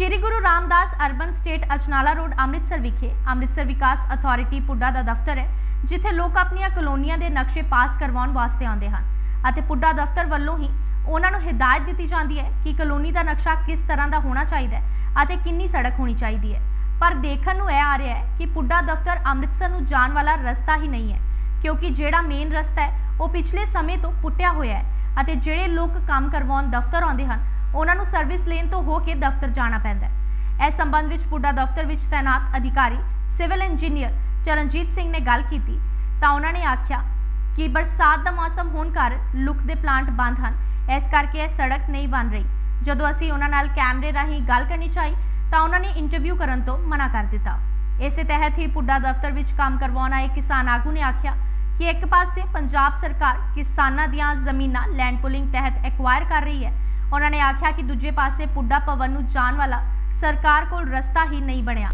Shri Guru Ramdas urban estate Achnala road, Amritsar ਵਿਖੇ। Amritsar Vikas authority PUDA ਦਾ ਦਫ਼ਤਰ ਹੈ, ਜਿੱਥੇ ਲੋਕ ਆਪਣੀਆਂ ਕਲੋਨੀਆਂ ਦੇ ਨਕਸ਼ੇ ਪਾਸ ਕਰਵਾਉਣ ਵਾਸਤੇ ਆਉਂਦੇ ਹਨ। ਅਤੇ ਪੁੱਡਾ ਦਫ਼ਤਰ ਵੱਲੋਂ ਹੀ ਉਹਨਾਂ ਨੂੰ ਹਦਾਇਤ ਦਿੱਤੀ ਜਾਂਦੀ ਹੈ ਕਿ ਕਲੋਨੀ ਦਾ ਨਕਸ਼ਾ ਕਿਸ ਤਰ੍ਹਾਂ ਦਾ ਹੋਣਾ ਚਾਹੀਦਾ ਹੈ ਅਤੇ ਕਿੰਨੀ ਸੜਕ ਹੋਣੀ ਚਾਹੀਦੀ ਹੈ। ਪਰ ਦੇਖਣ ਨੂੰ ਇਹ ਆ ਰਿਹਾ ਹੈ ਕਿ ਪੁੱਡਾ ਦਫ਼ਤਰ ਅੰਮ੍ਰਿਤਸਰ ਨੂੰ ਜਾਣ ਵਾਲਾ ਰਸਤਾ ਹੀ ਨਹੀਂ ਹੈ, ਕਿਉਂਕਿ ਜਿਹੜਾ ਮੇਨ ਰਸਤਾ ਹੈ, ਉਹ ਪਿਛਲੇ ਸਮੇਂ ਤੋਂ ਪੁੱਟਿਆ ਹੋਇਆ ਹੈ ਅਤੇ ਜਿਹੜੇ ਲੋਕ ਕੰਮ ਕਰਵਾਉਣ ਦਫ਼ਤਰ ਆਉਂਦੇ ਹਨ ਉਹਨਾਂ ਨੂੰ ਸਰਵਿਸ ਲੇਨ ਤੋਂ ਹੋ ਕੇ ਦਫ਼ਤਰ ਜਾਣਾ ਪੈਂਦਾ ਹੈ। ਇਸ ਸੰਬੰਧ ਵਿੱਚ ਪੁੱਡਾ ਦਫ਼ਤਰ ਵਿੱਚ ਤਾਇਨਾਤ ਅਧਿਕਾਰੀ ਸਿਵਲ ਇੰਜੀਨੀਅਰ ਚਰਨਜੀਤ ਸਿੰਘ ਨੇ ਗੱਲ ਕੀਤੀ ਤਾਂ ਉਹਨਾਂ ਨੇ ਆਖਿਆ ਕਿ ਬਰਸਾਤ ਦਾ ਮੌਸਮ ਹੋਣ ਕਾਰਨ ਲੁੱਕ ਦੇ ਪਲਾਂਟ ਬੰਦ ਹਨ। ਇਸ ਕਰਕੇ ਇਹ ਸੜਕ ਨਹੀਂ ਬਣ ਰਹੀ। ਜਦੋਂ ਅਸੀਂ ਉਹਨਾਂ ਨਾਲ ਕੈਮਰੇ ਰਾਹੀਂ ਗੱਲ ਕਰਨੀ ਚਾਹੀ ਤਾਂ ਉਹਨਾਂ ਨੇ ਇੰਟਰਵਿਊ ਕਰਨ ਤੋਂ ਮਨਾ ਕਰ ਦਿੱਤਾ। ਇਸੇ ਤਹਿਤ ਹੀ ਪੁੱਡਾ ਦਫ਼ਤਰ ਵਿੱਚ ਕੰਮ ਕਰਵਾਉਣ ਆਏ ਕਿਸਾਨ ਆਗੂ ਨੇ ਆਖਿਆ ਕਿ ਇੱਕ ਪਾਸੇ ਪੰਜਾਬ ਸਰਕਾਰ ਕਿਸਾਨਾਂ ਦੀਆਂ ਜ਼ਮੀਨਾਂ ਲੈਂਡ ਪੁਲਿੰਗ ਤਹਿਤ ਐਕਵਾਇਰ ਕਰ ਰਹੀ ਹੈ ਉਹਨਾਂ ਨੇ ਆਖਿਆ ਕਿ ਦੂਜੇ ਪਾਸੇ ਪੁੱਡਾ ਭਵਨ ਨੂੰ ਜਾਣ ਵਾਲਾ ਸਰਕਾਰ ਕੋਲ ਰਸਤਾ ਹੀ ਨਹੀਂ ਬਣਿਆ।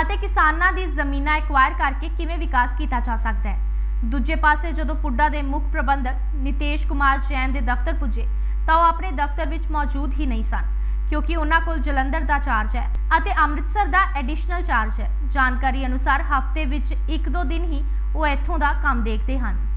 ਅਤੇ ਕਿਸਾਨਾਂ ਦੀ ਜ਼ਮੀਨਾਂ ਐਕਵਾਇਰ ਕਰਕੇ ਕਿਵੇਂ ਵਿਕਾਸ ਕੀਤਾ ਜਾ ਸਕਦਾ ਹੈ? ਦੂਜੇ ਪਾਸੇ ਜਦੋਂ ਪੁੱਡਾ ਦੇ ਮੁੱਖ ਪ੍ਰਬੰਧਕ ਨਿਤੇਸ਼ ਕੁਮਾਰ ਜੈਨ ਦੇ ਦਫ਼ਤਰ ਪੁੱਜੇ, ਤਾਂ ਉਹ ਆਪਣੇ ਦਫ਼ਤਰ ਵਿੱਚ ਮੌਜੂਦ ਹੀ ਨਹੀਂ ਸਨ, ਕਿਉਂਕਿ ਉਹਨਾਂ ਕੋਲ ਜਲੰਧਰ ਦਾ ਚਾਰਜ ਹੈ ਅਤੇ ਅੰਮ੍ਰਿਤਸਰ ਦਾ ਐਡੀਸ਼ਨਲ ਚਾਰਜ ਹੈ। ਜਾਣਕਾਰੀ ਅਨੁਸਾਰ ਹਫ਼ਤੇ ਵਿੱਚ ਇੱਕ ਦੋ ਦਿਨ ਹੀ ਉਹ ਇੱਥੋਂ ਦਾ ਕੰਮ ਦੇਖਦੇ ਹਨ।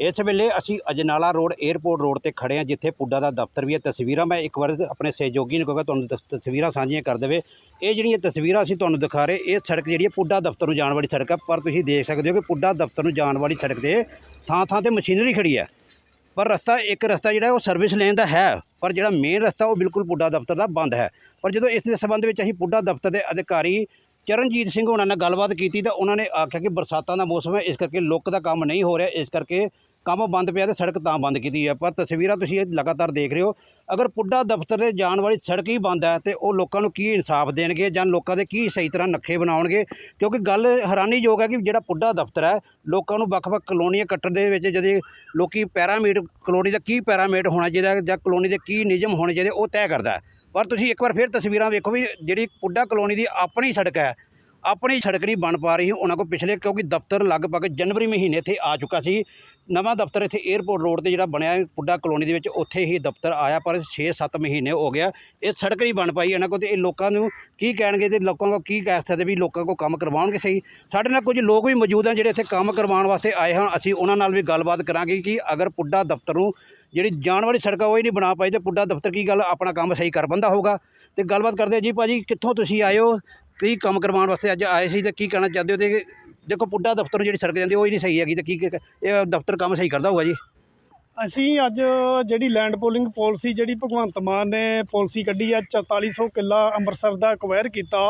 ਇਸ ਵੇਲੇ ਅਸੀਂ ਅਜਨਾਲਾ ਰੋਡ 에ਅਰਪੋਰਟ ਰੋਡ ਤੇ ਖੜੇ ਹਾਂ, ਜਿੱਥੇ ਪੁੱਡਾ ਦਾ ਦਫ਼ਤਰ ਵੀ ਹੈ। ਤਸਵੀਰਾਂ ਮੈਂ ਇੱਕ ਵਾਰ ਆਪਣੇ ਸਹਿਯੋਗੀ ਨੂੰ ਕਹਾਂਗਾ, ਤੁਹਾਨੂੰ ਤਸ- ਤਸਵੀਰਾਂ ਸਾਂਝੀਆਂ ਕਰ ਦੇਵੇ। ਇਹ ਜਿਹੜੀਆਂ ਤਸਵੀਰਾਂ ਅਸੀਂ ਤੁਹਾਨੂੰ ਦਿਖਾ ਰਹੇ, ਇਹ ਸੜਕ ਜਿਹੜੀ ਹੈ ਪੁੱਡਾ ਦਫ਼ਤਰ ਨੂੰ ਜਾਣ ਵਾਲੀ ਸੜਕ ਹੈ। ਪਰ ਤੁਸੀਂ ਦੇਖ ਸਕਦੇ ਹੋ ਕਿ ਪੁੱਡਾ ਦਫ਼ਤਰ ਨੂੰ ਜਾਣ ਵਾਲੀ ਸੜਕ ਤੇ ਥਾਂ ਥਾਂ ਤੇ ਮਸ਼ੀਨਰੀ ਖੜੀ ਹੈ। ਪਰ ਰਸਤਾ, ਇੱਕ ਰਸਤਾ ਜਿਹੜਾ ਉਹ ਸਰਵਿਸ ਲੈਣ ਦਾ ਹੈ, ਪਰ ਜਿਹੜਾ ਮੇਨ ਰਸਤਾ ਉਹ ਬਿਲਕੁਲ ਪੁੱਡਾ ਦਫ਼ਤਰ ਦਾ ਬੰਦ ਹੈ। ਪਰ ਜਦੋਂ ਇਸ ਦੇ ਸੰਬੰਧ ਵਿੱਚ ਅਸੀਂ ਪੁੱਡਾ ਦਫ਼ਤਰ ਦੇ ਅਧਿਕਾਰੀ ਚਰਨਜੀਤ ਸਿੰਘ ਉਹਨਾਂ ਨਾਲ ਗੱਲਬਾਤ ਕੀਤੀ ਤਾਂ ਉਹਨਾਂ ਨੇ ਆਖਿਆ ਕਿ ਬਰਸਾਤਾਂ ਦਾ ਮੌਸਮ ਹੈ, ਇਸ ਕਰਕੇ ਲੁੱਕ ਦਾ ਕੰਮ ਨਹੀਂ ਹੋ ਰਿਹਾ, ਇਸ ਕਰਕੇ ਕੰਮ ਬੰਦ ਪਿਆ ਤੇ ਸੜਕ ਤਾਂ ਬੰਦ ਕੀਤੀ ਹੈ ਪਰ ਤਸਵੀਰਾਂ ਤੁਸੀਂ ਇਹ ਲਗਾਤਾਰ ਦੇਖ ਰਹੇ ਹੋ, ਅਗਰ ਪੁੱਡਾ ਦਫ਼ਤਰ ਦੇ ਜਾਣ ਵਾਲੀ ਸੜਕ ਹੀ ਬੰਦ ਹੈ ਤੇ ਉਹ ਲੋਕਾਂ ਨੂੰ ਕੀ ਇਨਸਾਫ ਦੇਣਗੇ ਜਾਂ ਲੋਕਾਂ ਦੇ ਕੀ ਸਹੀ ਤਰ੍ਹਾਂ ਨੱਖੇ ਬਣਾਉਣਗੇ ਕਿਉਂਕਿ ਗੱਲ ਹੈਰਾਨੀਯੋਗ ਹੈ ਕਿ ਜਿਹੜਾ ਪੁੱਡਾ ਦਫ਼ਤਰ ਹੈ, ਲੋਕਾਂ ਨੂੰ ਵੱਖ-ਵੱਖ ਕਲੋਨੀਆਂ ਕੱਟਣ ਦੇ ਵਿੱਚ ਜਦੇ ਲੋਕੀ ਪੈਰਾਮੀਟਰ ਕਲੋਨੀ ਦਾ ਕੀ ਪੈਰਾਮੀਟਰ ਹੋਣਾ ਚਾਹੀਦਾ ਜਾਂ ਕਲੋਨੀ ਦੇ ਕੀ ਨਿਯਮ ਹੋਣੇ ਚਾਹੀਦੇ ਉਹ ਤੈਅ ਕਰਦਾ ਹੈ। ਪਰ ਤੁਸੀਂ ਇੱਕ ਵਾਰ ਫਿਰ ਤਸਵੀਰਾਂ ਵੇਖੋ ਵੀ ਜਿਹੜੀ ਪੁੱਡਾ ਕਲੋਨੀ ਦੀ ਆਪਣੀ ਸੜਕ ਹੈ ਆਪਣੀ ਸੜਕ ਨਹੀਂ ਬਣ ਪਾ ਰਹੀ ਉਹਨਾਂ ਕੋਲ ਪਿਛਲੇ ਕਿਉਂਕਿ ਦਫ਼ਤਰ ਲਗਭਗ ਜਨਵਰੀ ਮਹੀਨੇ ਇੱਥੇ ਆ ਚੁੱਕਾ ਸੀ। ਨਵਾਂ ਦਫ਼ਤਰ ਇੱਥੇ 에ਅਰਪੋਰਟ ਰੋਡ ਤੇ ਜਿਹੜਾ ਬਣਿਆ ਪੁੱਡਾ ਕਲੋਨੀ ਦੇ ਵਿੱਚ ਉੱਥੇ ਹੀ ਦਫ਼ਤਰ ਆਇਆ ਪਰ 6-7 ਮਹੀਨੇ ਹੋ ਗਿਆ। ਇਹ ਸੜਕ ਨਹੀਂ ਬਣ ਪਾਈ ਇਹਨਾਂ ਕੋਲ ਤੇ ਇਹ ਲੋਕਾਂ ਨੂੰ ਕੀ ਕਹਿਣਗੇ ਤੇ ਲੋਕਾਂ ਕੋਲ ਕੀ ਕਹਿ ਸਕਦੇ ਵੀ ਲੋਕਾਂ ਕੋਲ ਕੰਮ ਕਰਵਾਉਣਗੇ ਸਹੀ? ਸਾਡੇ ਨਾਲ ਕੁਝ ਲੋਕ ਵੀ ਮੌਜੂਦ ਹਨ ਜਿਹੜੇ ਇੱਥੇ ਕੰਮ ਕਰਵਾਉਣ ਵਾਸਤੇ ਆਏ ਹਨ। ਅਸੀਂ ਉਹਨਾਂ ਨਾਲ ਵੀ ਗੱਲਬਾਤ ਕਰਾਂਗੇ ਕਿ ਅਗਰ ਪੁੱਡਾ ਦਫ਼ਤਰ ਨੂੰ ਜਿਹੜੀ ਜਾਣ ਵਾਲੀ ਸੜਕ ਆ ਉਹ ਹੀ ਨਹੀਂ ਬਣਾ ਪਾਈ ਤੇ ਪੁੱਡਾ ਦਫ਼ਤਰ ਕੀ ਗੱਲ ਆਪਣਾ ਕੰਮ ਸਹੀ ਕਰ ਬੰਦਾ ਹੋਊਗਾ? ਤੇ ਗੱਲਬਾਤ ਕਰਦੇ ਹਾਂ ਜੀ ਭਾਜੀ, ਕਿੱਥੋਂ ਤੁਸੀਂ ਆਏ ਹੋ? ਕੀ ਕੰਮ ਕਰਵਾਉਣ ਵਾਸਤੇ ਅੱਜ ਆਏ ਸੀ ਤੇ ਕੀ ਕਹਿਣਾ ਚਾਹੁੰਦੇ ਹੋ? ਤੇ ਦੇਖੋ ਪੁੱਡਾ ਦਫ਼ਤਰ ਨੂੰ ਜਿਹੜੀ ਸੜਕ ਜਾਂਦੀ, ਉਹ ਹੀ ਨਹੀਂ ਸਹੀ ਹੈਗੀ, ਤੇ ਕੀ ਕੀ- ਇਹ ਦਫ਼ਤਰ ਕੰਮ ਸਹੀ ਕਰਦਾ ਹੋਊਗਾ ਜੀ? ਅਸੀਂ ਅੱਜ ਜਿਹੜੀ ਲੈਂਡ ਪੋਲਿੰਗ ਪਾਲਿਸੀ ਜਿਹੜੀ ਭਗਵੰਤ ਮਾਨ ਨੇ ਪਾਲਿਸੀ ਕੱਢੀ ਆ 4400 ਕਿੱਲਾ ਅੰਮ੍ਰਿਤਸਰ ਦਾ ਅਕਵਾਇਰ ਕੀਤਾ,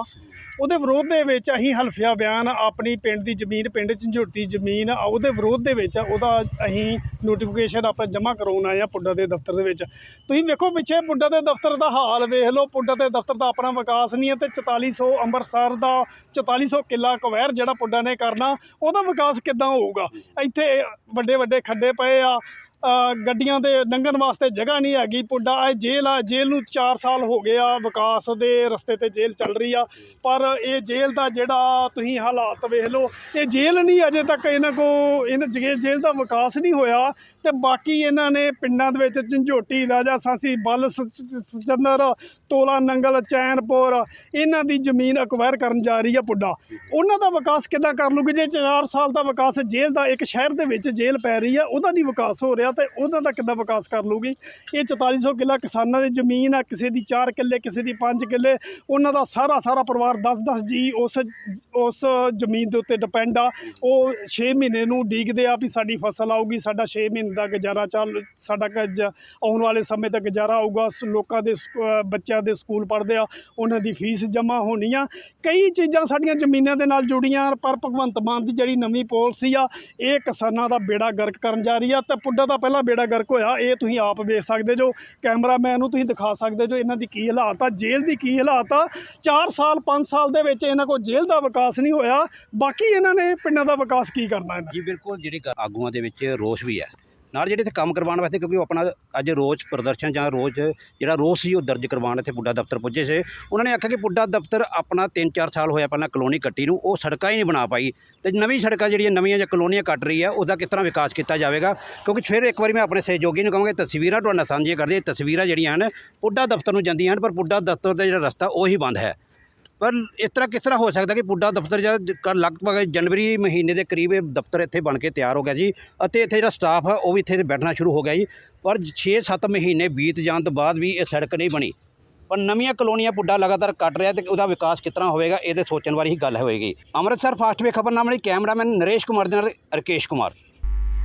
ਉਹਦੇ ਵਿਰੋਧ ਦੇ ਵਿੱਚ ਅਸੀਂ ਹਲਫੀਆ ਬਿਆਨ, ਆਪਣੀ ਪਿੰਡ ਦੀ ਜ਼ਮੀਨ, ਪਿੰਡ ਝੰਜੋਟੀ ਜ਼ਮੀਨ ਉਹਦੇ ਵਿਰੋਧ ਦੇ ਵਿੱਚ ਉਹਦਾ ਅਸੀਂ ਨੋਟੀਫਿਕੇਸ਼ਨ ਆਪਾਂ ਜਮ੍ਹਾਂ ਕਰਾਉਣ ਆਏ ਆ ਪੁੱਡਾ ਦੇ ਦਫ਼ਤਰ ਦੇ ਵਿੱਚ। ਤੁਸੀਂ ਵੇਖੋ ਪਿੱਛੇ ਪੁੱਡਾ ਦੇ ਦਫ਼ਤਰ ਦਾ ਹਾਲ ਵੇਖ ਲਓ, ਪੁੱਡਾ ਦੇ ਦਫ਼ਤਰ ਦਾ ਆਪਣਾ ਵਿਕਾਸ ਨਹੀਂ ਹੈ ਤੇ 4400 ਅੰਮ੍ਰਿਤਸਰ ਦਾ 4400 ਕਿੱਲਾ ਅਕਵਾਇਰ ਜਿਹੜਾ ਪੁੱਡਾ ਨੇ ਕਰਨਾ, ਉਹਦਾ ਵਿਕਾਸ ਕਿੱਦਾਂ ਹੋਊਗਾ? ਇੱਥੇ ਵੱਡੇ ਵੱਡੇ ਖੱਡੇ ਪਏ ਆ ਗੱਡੀਆਂ ਦੇ ਲੰਘਣ ਵਾਸਤੇ ਜਗ੍ਹਾ ਨਹੀਂ ਹੈਗੀ। ਪੁੱਡਾ, ਇਹ ਜੇਲ੍ਹ ਆ, ਜੇਲ੍ਹ ਨੂੰ 4 ਸਾਲ ਹੋ ਗਏ ਆ ਵਿਕਾਸ ਦੇ ਰਸਤੇ ਤੇ ਜੇਲ੍ਹ ਚੱਲ ਰਹੀ ਆ। ਪਰ ਇਹ ਜੇਲ੍ਹ ਦਾ ਜਿਹੜਾ ਤੁਸੀਂ ਹਾਲਾਤ ਵੇਖ ਲਓ, ਇਹ ਜੇਲ੍ਹ ਨਹੀਂ ਅਜੇ ਤੱਕ ਇਹਨਾਂ ਕੋ ਇਹਨਾਂ ਜਗੇ ਜੇਲ੍ਹ ਦਾ ਵਿਕਾਸ ਨਹੀਂ ਹੋਇਆ। ਤੇ ਬਾਕੀ ਇਹਨਾਂ ਨੇ ਪਿੰਡਾਂ ਦੇ ਵਿੱਚ ਝੰਝੋਟੀ ਰਾਜਾ ਸਾਸੀ, ਬਲ ਸ- ਤੋਲਾ ਨੰਗਲ, ਚੈਨਪੁਰ, ਇਹਨਾਂ ਦੀ ਜ਼ਮੀਨ ਅਕਵਾਇਰ ਕਰਨ ਜਾ ਰਹੀ ਆ ਪੁੱਡਾ। ਉਹਨਾਂ ਦਾ ਵਿਕਾਸ ਕਿੱਦਾਂ ਕਰ ਲੂਗੇ ਜੇ 4 ਸਾਲ ਦਾ ਵਿਕਾਸ ਜੇਲ੍ਹ ਦਾ ਇੱਕ ਸ਼ਹਿਰ ਦੇ ਵਿੱਚ ਜੇਲ੍ਹ ਪੈ ਰਹੀ ਆ, ਉਹਦਾ ਨਹੀਂ ਵਿਕਾਸ ਹੋ ਰਿਹਾ। ਤੇ ਉਹਨਾਂ ਦਾ ਕਿੱਦਾਂ ਵਿਕਾਸ ਕਰ ਲੂਗੀ ਇਹ 4400 ਕਿੱਲਾ ਕਿਸਾਨਾਂ ਦੀ ਜ਼ਮੀਨ ਆ, ਕਿਸੇ ਦੀ 4 ਕਿੱਲੇ, ਕਿਸੇ ਦੀ 5 ਕਿੱਲੇ, ਉਹਨਾਂ ਦਾ ਸਾਰਾ ਸਾਰਾ ਪਰਿਵਾਰ 10-10 ਜੀ ਉਸ ਉਸ ਜ਼ਮੀਨ ਦੇ ਉੱਤੇ ਡਿਪੈਂਡ ਆ। ਉਹ 6 ਮਹੀਨੇ ਨੂੰ ਡੀਕਦੇ ਆ ਵੀ ਸਾਡੀ ਫਸਲ ਆਊਗੀ, ਸਾਡਾ 6 ਮਹੀਨੇ ਦਾ ਗੁਜ਼ਾਰਾ ਚੱਲ, ਸਾਡਾ ਆਉਣ ਵਾਲੇ ਸਮੇਂ ਤੱਕ ਗੁਜ਼ਾਰਾ ਆਊਗਾ। ਲੋਕਾਂ ਦੇ ਸਕ- ਬੱਚਿਆਂ ਦੇ ਸਕੂਲ ਪੜ੍ਹਦੇ ਆ, ਉਹਨਾਂ ਦੀ ਫੀਸ ਜਮ੍ਹਾਂ ਹੋਣੀ ਆ। ਕਈ ਚੀਜ਼ਾਂ ਸਾਡੀਆਂ ਜ਼ਮੀਨਾਂ ਦੇ ਨਾਲ ਜੁੜੀਆਂ ਪਰ ਭਗਵੰਤ ਮਾਨ ਦੀ ਜਿਹੜੀ ਨਵੀਂ ਪਾਲਿਸੀ ਆ, ਇਹ ਕਿਸਾਨਾਂ ਦਾ ਬੇੜਾ ਗਰਕ ਕਰਨ ਜਾ ਰਹੀ ਆ ਤੇ ਪੁੱਡਾ ਦਾ ਪਹਿਲਾ ਬੇੜਾ ਗਰਕ ਹੋਇਆ, ਇਹ ਤੁਸੀਂ ਆਪ ਵੇਖ ਸਕਦੇ ਜੋ ਕੈਮਰਾਮੈਨ ਨੂੰ ਤੁਸੀਂ ਦਿਖਾ ਸਕਦੇ ਜੋ ਇਹਨਾਂ ਦੀ ਕੀ ਹਾਲਾਤ ਆ, ਜੇਲ੍ਹ ਦੀ ਕੀ ਹਾਲਾਤ ਆ। 4 ਸਾਲ 5 ਸਾਲ ਦੇ ਵਿੱਚ ਇਹਨਾਂ ਕੋਲ ਜੇਲ੍ਹ ਦਾ ਵਿਕਾਸ ਨਹੀਂ ਹੋਇਆ। ਬਾਕੀ ਇਹਨਾਂ ਨੇ ਪਿੰਡਾਂ ਦਾ ਵਿਕਾਸ ਕੀ ਕਰਨਾ ਇਹਨਾਂ ਜੀ ਬਿਲਕੁਲ, ਜਿਹੜੀ ਆਗੂਆਂ ਦੇ ਵਿੱਚ ਰੋਸ਼ ਵੀ ਹੈ। ਨਾਲ ਜਿਹੜੇ ਇੱਥੇ ਕੰਮ ਕਰਵਾਉਣ ਵਾਸਤੇ, ਕਿਉਂਕਿ ਉਹ ਆਪਣਾ ਅੱਜ ਰੋਜ਼ ਪ੍ਰਦਰਸ਼ਨ ਜਾਂ ਰੋਜ਼ ਜਿਹੜਾ ਰੋਸ ਸੀ, ਉਹ ਦਰਜ ਕਰਵਾਉਣ ਇੱਥੇ ਪੁੱਡਾ ਦਫ਼ਤਰ ਪੁੱਜੇ ਸੀ। ਉਹਨਾਂ ਨੇ ਆਖਿਆ ਕਿ ਪੁੱਡਾ ਦਫ਼ਤਰ ਆਪਣਾ 3-4 ਸਾਲ ਹੋਇਆ ਪਹਿਲਾਂ ਕਲੋਨੀ ਕੱਟੀ ਨੂੰ, ਉਹ ਸੜਕਾਂ ਹੀ ਨਹੀਂ ਬਣਾ ਪਾਈ। ਤੇ ਨਵੀਂ ਸੜਕਾਂ ਜਿਹੜੀਆਂ ਨਵੀਆਂ ਜਾਂ ਕਲੋਨੀਆਂ ਕੱਟ ਰਹੀ ਹੈ, ਉਹਦਾ ਕਿਸ ਤਰ੍ਹਾਂ ਵਿਕਾਸ ਕੀਤਾ ਜਾਵੇਗਾ? ਕਿਉਂਕਿ ਫਿਰ ਇੱਕ ਵਾਰੀ ਮੈਂ ਆਪਣੇ ਸਹਿਯੋਗੀ ਨੂੰ ਕਹਾਂਗਾ ਤਸਵੀਰਾਂ ਤੁਹਾਡੇ ਨਾਲ ਸਾਂਝੀਆਂ ਕਰਦੇ ਤਸਵੀਰਾਂ ਜਿਹੜੀਆਂ ਹਨ ਪੁੱਡਾ ਦਫ਼ਤਰ ਨੂੰ ਜਾਂਦੀਆਂ ਹਨ, ਪਰ ਪੁੱਡਾ ਦਫ਼ਤਰ ਦਾ ਜਿਹੜਾ ਰਸਤਾ, ਉਹ ਹੀ ਬੰਦ ਹੈ। ਪਰ ਇਸ ਤਰ੍ਹਾਂ ਕਿਸ ਤਰ੍ਹਾਂ ਹੋ ਸਕਦਾ ਕਿ ਪੁੱਡਾ ਦਫ਼ਤਰ ਜਾਂ ਕ- ਲਗਭਗ ਜਨਵਰੀ ਮਹੀਨੇ ਦੇ ਕਰੀਬ ਇਹ ਦਫ਼ਤਰ ਇੱਥੇ ਬਣ ਕੇ ਤਿਆਰ ਹੋ ਗਿਆ ਜੀ ਅਤੇ ਇੱਥੇ ਜਿਹੜਾ ਸਟਾਫ ਹੈ ਉਹ ਵੀ ਇੱਥੇ ਬੈਠਣਾ ਸ਼ੁਰੂ ਹੋ ਗਿਆ ਜੀ। ਪਰ 6-7 ਮਹੀਨੇ ਬੀਤ ਜਾਣ ਤੋਂ ਬਾਅਦ ਵੀ ਇਹ ਸੜਕ ਨਹੀਂ ਬਣੀ। ਪਰ ਨਵੀਆਂ ਕਲੋਨੀਆਂ ਪੁੱਡਾ ਲਗਾਤਾਰ ਕੱਟ ਰਿਹਾ ਤੇ ਉਹਦਾ ਵਿਕਾਸ ਕਿਸ ਤਰ੍ਹਾਂ ਹੋਵੇਗਾ, ਇਹਦੇ ਸੋਚਣ ਵਾਲੀ ਹੀ ਗੱਲ ਹੋਏਗੀ ਅੰਮ੍ਰਿਤਸਰ ਫਾਸਟ ਵੇ ਖਬਰਨਾਮੇ ਲਈ ਕੈਮਰਾਮੈਨ ਨਰੇਸ਼ ਕੁਮਾਰ ਦੇ ਨਾਲ ਰਕੇਸ਼ ਕੁਮਾਰ।